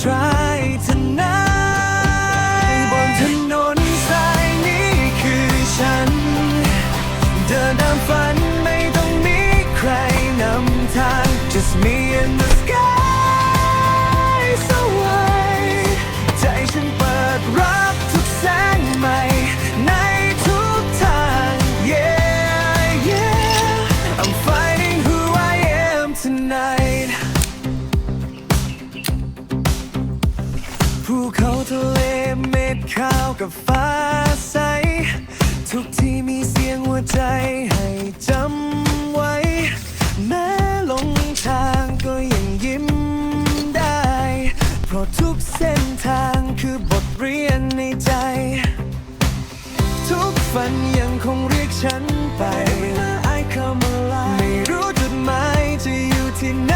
try ฝันยังคงเรียกฉันไปไม่รู้จุดหมายจะอยู่ที่ไหน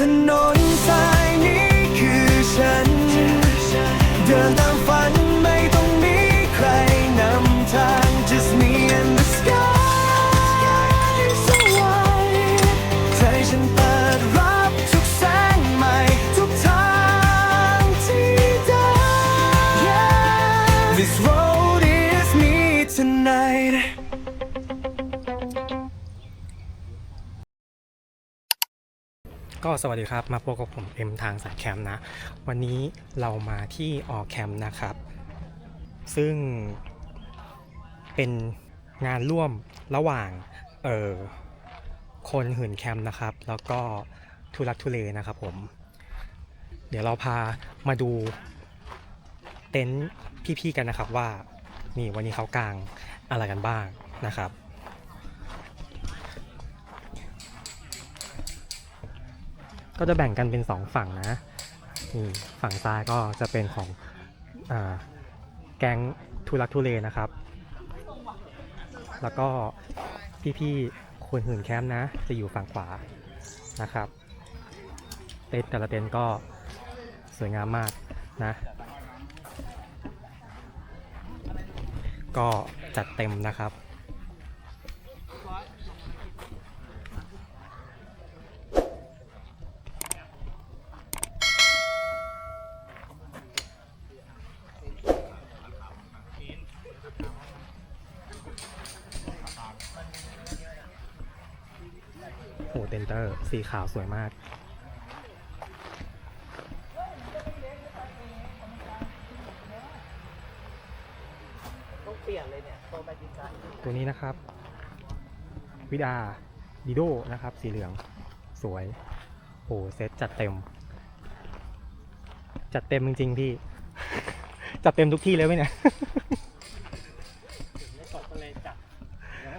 ถนนสายนี้คือฉัน เดินตามฝันไม่ต้องมีใครนำทาง just me and the sky so wide ใจฉันเปิดรับทุกแสงใหม่ ทุกทางที่ได้ This road is me tonight ก็สวัสดีครับ มาพบกับผมเอ็มทางสายแคมป์นะ วันนี้เรามาที่ออแคมป์นะครับ ซึ่งเป็นงานร่วมระหว่างเออคนหื่นแคมป์นะครับ แล้วก็ทุลักทุเลนะครับผม เดี๋ยวเราพามาดูเต็นท์พี่ๆกันนะครับว่านี่วันนี้เขากางอะไรกันบ้างนะครับ ก็จะแบ่งกันเป็นสองฝั่งนะนี่ฝั่งซ้ายก็จะเป็นของอแก๊งทุลักทุเลนะครับ แล้วก็พี่ๆคนหื่นแคมป์นะ จะอยู่ฝั่งขวานะครับ เต็นท์แต่ละเต็นท์ก็สวยงามมากนะ ก็จัดเต็มนะครับ ต็นเตอร์สีขาวสวยมากตัวนี้นะครับ วิดาดิโดนะครับ สีเหลืองสวยโอ้เซตจัดเต็ม จัดเต็มจริงๆพี่ จัดเต็มทุกที่เลยไหมเนี่ยไม่ตกก็เลยจับ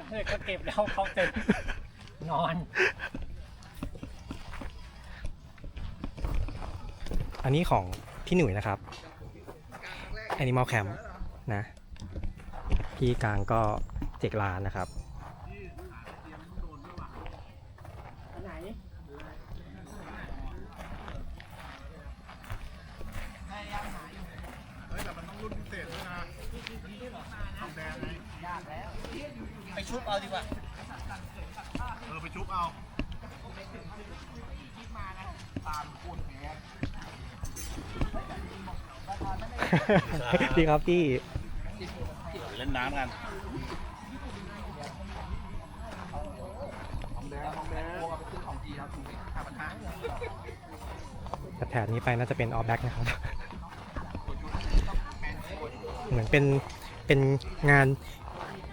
เฮ้ยก็เก็บแล้วเขาเต็มนอน อันนี้ของพี่หนุ่ยนะครับ Animal Camp นะพี่กลางก็เจกลานนะครับไหนไปชุบเอาดีกว่า เออ ไปชุบเอาตามโคตรแพ้ ดีครับพี่เล่นน้ำกันแต่แถบนี้ไปน่าจะเป็นออ b แบ็กนะครับ เหมือนเป็นเป็นงาน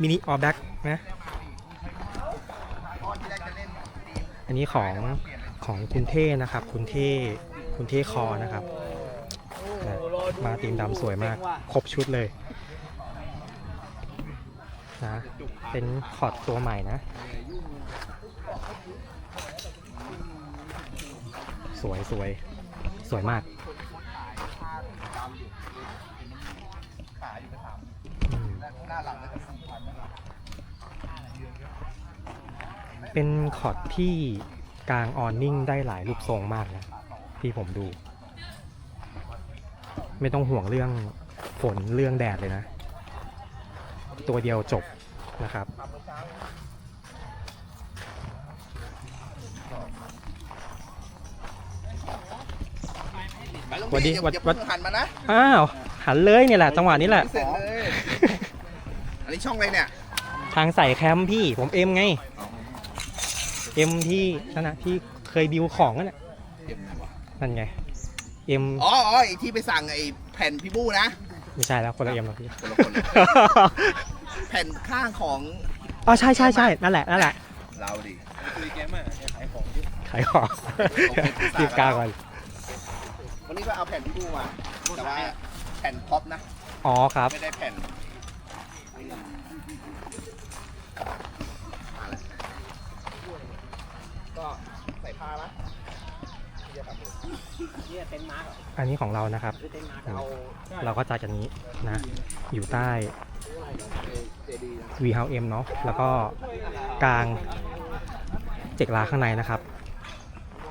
มินิออ b แบ็กนะ อันนี้ของของคุณเท่นะครับ คุณเท่คุณเท่คอนะครับนะ มาตีมดำสวยมาก ครบชุดเลยนะเป็นคอร์ดตัวใหม่นะ สวยสวยสวยมากอืมเป็นคอร์ดที่กลางออนนิ่งได้หลายรูปทรงมากนะ ที่ผมดู ไม่ต้องห่วงเรื่องฝนเรื่องแดดเลยนะ ตัวเดียวจบนะครับไปลงวันนี้พี่อย่าวันอย่าวันเพิ่งหันมานะอ้าว หันเลยเนี่ยแหละ จังหวะนี้แหละ เสร็จเลย อันนี้ช่องอะไรเนี่ย ทางใส่แคมป์พี่ผมเอ็มไง เอ็มที่นั่นนะที่เคยบิวของนั่นน่ะเอ็มไหนวะนั่นไง เอ็มอ๋ออ๋อไอที่ไปสั่งไอแผ่นพี่บู้นะไม่ใช่แล้วคนละเอ็มแล้วพี่ คนละคนเลยแผ่นข้างของอ๋อใช่ใช่ใช่นั่นแหละนั่นแหละเราดิคุยแกมอะขายของอยู่ขายของรีบกลางก่อนวันนี้ก็เอาแผ่นพี่บู้มาแต่ว่าแผ่นพ็อปนะอ๋อครับไม่ได้แผ่นก็ใส่ผ้าละ ออันนี้ของเรานะครับคือเต็นท์มาร์กเอาเราก็จัดกันนี้นะ อยู่ใต้เจดีนะ V House M เนาะแล้วก็กลางเจกลาข้างในนะครับ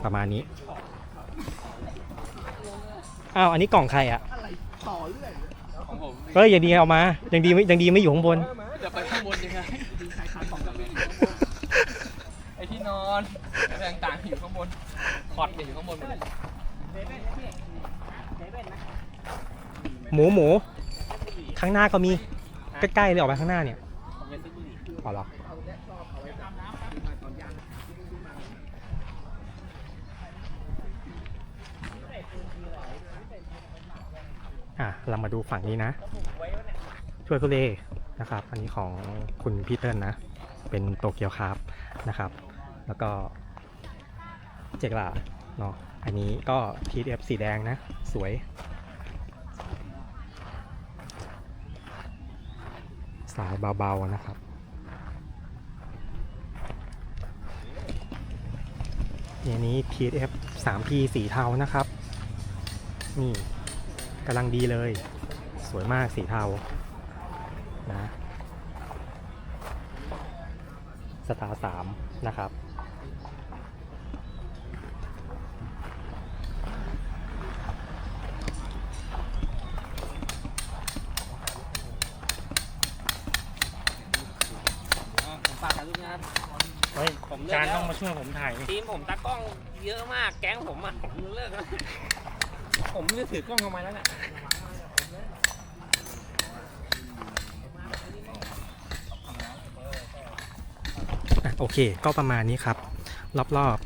ประมาณนี้อ้าวอันนี้กล่องใครอะต่อเรื่อยของผมเฮ้ยยังดีเอามายังดีไม่ยังดีไม่อยู่ข้างบนจะไปข้างบนยังไงไอที่นอน อะไรต่างๆอยู่ข้างบนคอดอยู่ข้างบนหมดเลยหมูหมูข้างหน้าก็มีใกล้ๆเลยออกไปข้างหน้าเนี่ยผมเป็นที่บุรีอ๋อเหรออะเรามาดูฝั่งนี้นะ ช่วยกุเลนะครับ อันนี้ของคุณพีเตอร์นะ เป็นโตเกียวคาร์บนะครับ แล้วก็ เจกลาเนาะอันนี้ก็ TF สีแดงนะ สวย สายเบาๆนะครับอันนี้ TF 3P สีเทานะครับ นี่กำลังดีเลย สวยมากสีเทานะสตาร์สามนะครับ ผมฝากถ่ายรูปนะ ครับ เฮ้ยผมเลือกจานแล้ว ต้องมาช่วยผมถ่ายทีมผมตากล้องเยอะมาก แก๊งผมอะ ผมเลิกแล้วผมไม่ได้ถือกล้องทำไมแล้วเนี่ยอะโอเค ก็ประมาณนี้ครับ รอบ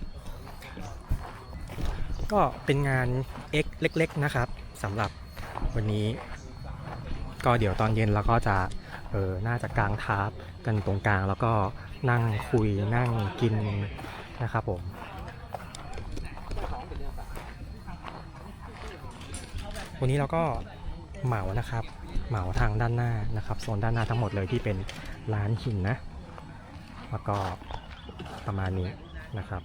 ๆ ก็เป็นงาน X เล็ก ๆ นะครับสำหรับวันนี้ ก็เดี๋ยวตอนเย็นเราก็จะเออน่าจะกลางทาร์ปกันตรงกลาง แล้วก็ นั่งคุยนั่งกินนะครับผมวันนี้เราก็เหมานะครับ เหมาทางด้านหน้านะครับโซนด้านหน้าทั้งหมดเลยที่เป็นร้านหินนะแล้วก็ประมาณนี้นะครับ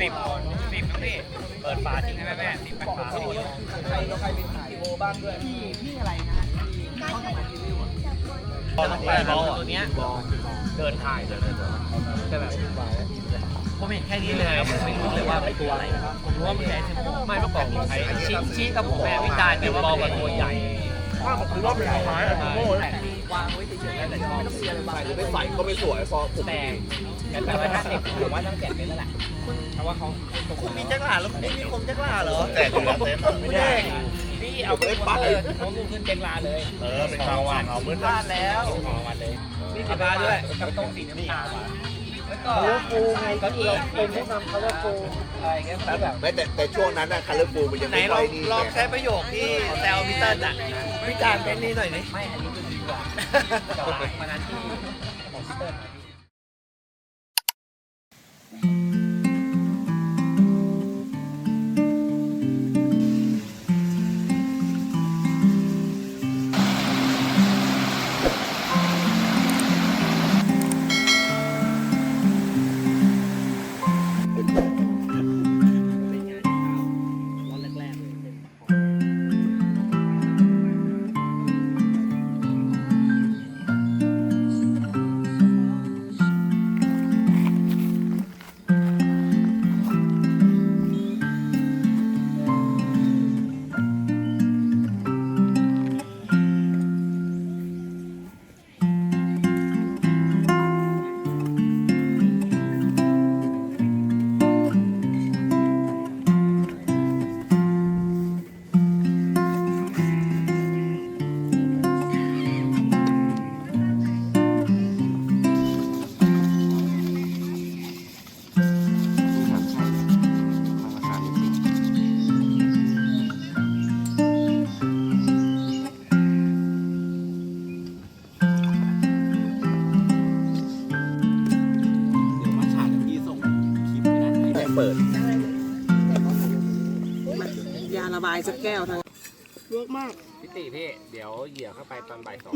สิบคนสิบน้องพี่เปิดฝาทิ้งให้แม่แม่สิบแปดฝาใครเราใครเป็นพี่โอบ้างด้วยตัวเนี้ยเดินถ่ายเดินเดินแต่แบบผมเห็นแค่นี้เลยผมไม่รู้เลยว่าเป็นตัวอะไรผมรู้ว่ามันใหญ่ไม่เมื่อก่อนผมใช้ชี้ชี้กับผมแม่วิจารณ์เป็นว่ามันตัวใหญ่ว่ามันคือรอบเป็นไม้อะโง่ วางไว้เฉยๆแต่ชอบใส่หรือไม่ใส่ก็ไม่สวยเพราะผมแต่แต่แปดร้อยห้าสิบผมว่าต้องแกะเป็นแล้วแหละเพราะว่าเขาคุณมีจักรหลาแล้วไม่มีคมจักรหลาเหรอแต่ดูแล้วเต็มไม่ได้พี่เอาไปไปเขาลูกขึ้นเจงลาเลย เออเป็นความหวานเอามืดพลาดแล้วออกมาเลยนี่กลับมาด้วยกับต้มสีน้ำตาลแล้วก็ฟูไงก็อีกเป็นผู้นำเขาว่าฟูอะไรเงี้ยแบบไม่แต่แต่ช่วงนั้นอะคัลเลอร์ฟูมันยังไหนไม่ลค่อองยดีลองไงใช้ประโยคที่แซวพี่เติ้ลอะวิจารณ์เป็นนี้หน่อยนี่ไม่อันนี้ คือกว่าจากร้านวันนั้นที่ผมเติร์ พี่ เดี๋ยวเหยื่อเข้าไปตอนบ่ายสอง